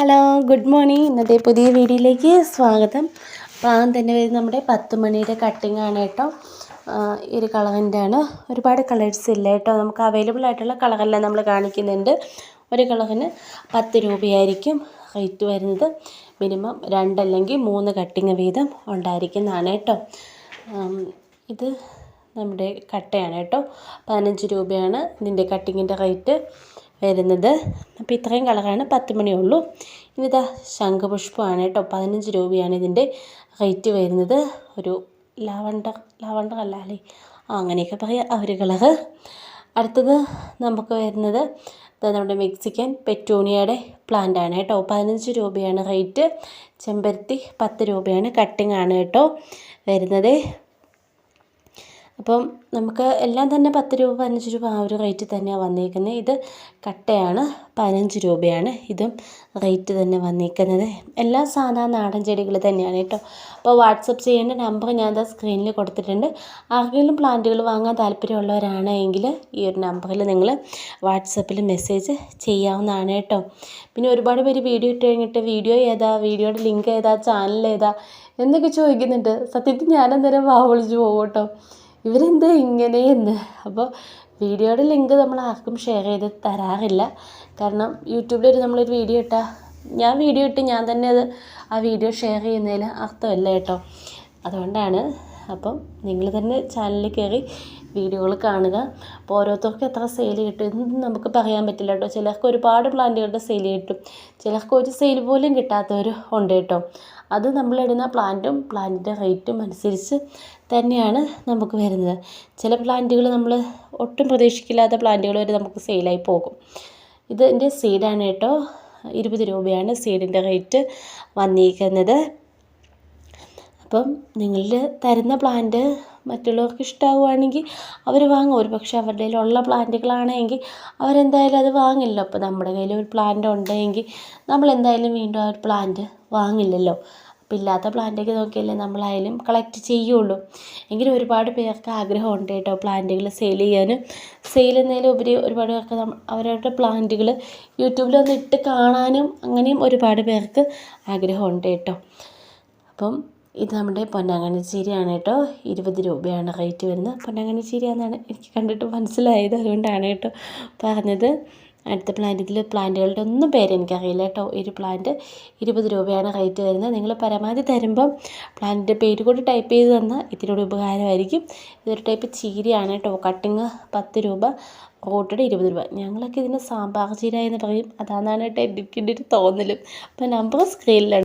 Hello good morning ഇന്നത്തെ പുതിയ വീഡിയോയിലേക്ക് സ്വാഗതം. അപ്പോൾ ആദ്യം തന്നെ വരുന്നത് നമ്മുടെ പത്ത് മണിയുടെ കട്ടിംഗ് ആണ് കേട്ടോ. ഈ ഒരു ആണ്. ഒരുപാട് കളേഴ്സ് ഇല്ല കേട്ടോ. നമുക്ക് അവൈലബിൾ ആയിട്ടുള്ള കളറെല്ലാം നമ്മൾ കാണിക്കുന്നുണ്ട്. ഒരു കളറിന് പത്ത് രൂപയായിരിക്കും റേറ്റ് വരുന്നത്. മിനിമം രണ്ടല്ലെങ്കിൽ മൂന്ന് കട്ടിങ് വീതം ഉണ്ടായിരിക്കുന്നതാണ് കേട്ടോ. ഇത് നമ്മുടെ കട്ടയാണ് കേട്ടോ. പതിനഞ്ച് രൂപയാണ് ഇതിന്റെ കട്ടിങ്ങിന്റെ റേറ്റ് വരുന്നത്. അപ്പോൾ ഇത്രയും കളറാണ് പത്ത് മണിയുള്ളൂ ഇനിതാ ശംഖുപുഷ്പമാണ് കേട്ടോ. പതിനഞ്ച് രൂപയാണ് ഇതിന്റെ റേറ്റ് വരുന്നത്. ഒരു ലാവണ്ടർ ലാവണ്ടർ അല്ല അങ്ങനെയൊക്കെ പറയാം. ആ ഒരു കളറ് അടുത്തത് നമുക്ക് വരുന്നത് നമ്മുടെ മെക്സിക്കൻ പെറ്റൂണിയയുടെ പ്ലാന്റ് ആണ് കേട്ടോ. പതിനഞ്ച് രൂപയാണ് റേറ്റ് ചെമ്പരത്തി പത്ത് രൂപയാണ് കട്ടിംഗ് ആണ് കേട്ടോ വരുന്നത്. അപ്പം നമുക്ക് എല്ലാം തന്നെ പത്ത് രൂപ പതിനഞ്ച് രൂപ ആ ഒരു റേറ്റ് തന്നെയാണ് വന്നിരിക്കുന്നത് ഇത് കട്ടയാണ് പതിനഞ്ച് രൂപയാണ് ഇതും റേറ്റ് തന്നെ വന്നിരിക്കുന്നത് എല്ലാം സാധാ നാടൻ ചെടികൾ തന്നെയാണ് കേട്ടോ. അപ്പോൾ വാട്സപ്പ് ചെയ്യേണ്ട നമ്പർ ഞാൻ ദാ സ്ക്രീനിൽ കൊടുത്തിട്ടുണ്ട്. ആർക്കെങ്കിലും പ്ലാന്റുകൾ വാങ്ങാൻ താല്പര്യമുള്ളവരാണ് എങ്കിൽ ഈ ഒരു നമ്പറിൽ നിങ്ങൾ വാട്സപ്പിൽ മെസ്സേജ് ചെയ്യാവുന്നതാണ് കേട്ടോ. പിന്നെ ഒരുപാട് പേര് വീഡിയോ ഇട്ട് കഴിഞ്ഞിട്ട് വീഡിയോ ഏതാ വീഡിയോയുടെ ലിങ്ക് ഏതാ ചാനൽ ഏതാ എന്നൊക്കെ ചോദിക്കുന്നുണ്ട്. സത്യത്തിൽ ഞാനന്നേരം വാ വിളിച്ച് പോകും കേട്ടോ. ഇവരെന്താ ഇങ്ങനെയെന്ന്. അപ്പോൾ വീഡിയോയുടെ ലിങ്ക് നമ്മൾ ആർക്കും ഷെയർ ചെയ്ത് തരാറില്ല. കാരണം യൂട്യൂബിൽ നമ്മളൊരു വീഡിയോ ഇട്ടാൽ ഞാൻ വീഡിയോ ഇട്ട് ഞാൻ തന്നെ അത് ആ വീഡിയോ ഷെയർ ചെയ്യുന്നതിൽ അർത്ഥമല്ല കേട്ടോ. അതുകൊണ്ടാണ് അപ്പം നിങ്ങൾ തന്നെ ചാനലിൽ കയറി വീഡിയോകൾ കാണുക. അപ്പോൾ ഓരോരുത്തർക്കും എത്ര സെയിൽ കിട്ടും ഇതൊന്നും നമുക്ക് പറയാൻ പറ്റില്ല കേട്ടോ. ചിലർക്ക് ഒരുപാട് പ്ലാന്റുകളുടെ സെയിൽ കിട്ടും. ചിലർക്ക് ഒരു സെയിൽ പോലും കിട്ടാത്തവർ ഉണ്ട് കേട്ടോ. അത് നമ്മളിടുന്ന പ്ലാന്റും പ്ലാന്റിന്റെ റേറ്റും അനുസരിച്ച് തന്നെയാണ് നമുക്ക് വരുന്നത്. ചില പ്ലാന്റുകൾ നമ്മൾ ഒട്ടും പ്രതീക്ഷിക്കില്ലാത്ത പ്ലാന്റുകൾ വരെ നമുക്ക് സെയിലായി പോകും. ഇതിന്റെ സീഡാണ് കേട്ടോ. ഇരുപത് രൂപയാണ് സീഡിന്റെ റേറ്റ് വന്നിരിക്കുന്നത്. അപ്പം നിങ്ങൾ തരുന്ന പ്ലാന്റ് മറ്റുള്ളവർക്ക് ഇഷ്ടമാവുകയാണെങ്കിൽ അവർ വാങ്ങും. ഒരു പക്ഷേ അവരുടെ കയ്യിലുള്ള പ്ലാന്റുകളാണെങ്കിൽ അവരെന്തായാലും അത് വാങ്ങില്ലല്ലോ. അപ്പോൾ നമ്മുടെ കയ്യിൽ ഒരു പ്ലാന്റ് ഉണ്ടെങ്കിൽ നമ്മൾ എന്തായാലും വീണ്ടും ആ ഒരു പ്ലാന്റ് വാങ്ങില്ലല്ലോ. അപ്പോൾ ഇല്ലാത്ത പ്ലാന്റൊക്കെ നോക്കിയല്ലേ നമ്മളായാലും കളക്ട് ചെയ്യുള്ളൂ. എങ്കിലും ഒരുപാട് പേർക്ക് ആഗ്രഹമുണ്ട് കേട്ടോ പ്ലാന്റുകൾ സെയിൽ ചെയ്യാനും സെയിൽ ചെയ്യുന്നതിലുപരി ഒരുപാട് പേർക്ക് അവരവരുടെ പ്ലാന്റുകൾ യൂട്യൂബിൽ ഒന്ന് ഇട്ട് കാണാനും അങ്ങനെയും ഒരുപാട് പേർക്ക് ആഗ്രഹമുണ്ട് കേട്ടോ. അപ്പം ഇത് നമ്മുടെ പൊന്നാങ്കണ്ണി ചീരയാണ് കേട്ടോ. ഇരുപത് രൂപയാണ് റേറ്റ് വരുന്നത്. പൊന്നാങ്കണ്ണി ചീരയാണെന്നാണ് എനിക്ക് കണ്ടിട്ട് മനസ്സിലായത്. അതുകൊണ്ടാണ് കേട്ടോ പറഞ്ഞത്. അടുത്ത പ്ലാന്റ് ഇതിൽ പ്ലാന്റുകളുടെ ഒന്നും പേര് എനിക്കറിയില്ല കേട്ടോ. ഒരു പ്ലാന്റ് ഇരുപത് രൂപയാണ് റേറ്റ് വരുന്നത്. നിങ്ങൾ പരമാവധി തരുമ്പം പ്ലാന്റിന്റെ പേര് കൂടി ടൈപ്പ് ചെയ്ത് തന്നാൽ ഇതിനോട് ഉപകാരമായിരിക്കും. ഇതൊരു ടൈപ്പ് ചീരയാണ് കേട്ടോ. കട്ടിങ് പത്ത് രൂപ റൂട്ടഡ് ഇരുപത് രൂപ. ഞങ്ങളൊക്കെ ഇതിന് സാമ്പാർ ചീര എന്ന് പറയും. അതാണെന്നാണ് കേട്ടോ എനിക്കിന്റെ ഒരു തോന്നലും. അപ്പോൾ നമ്പർ സ്ക്രീനിലുണ്ട്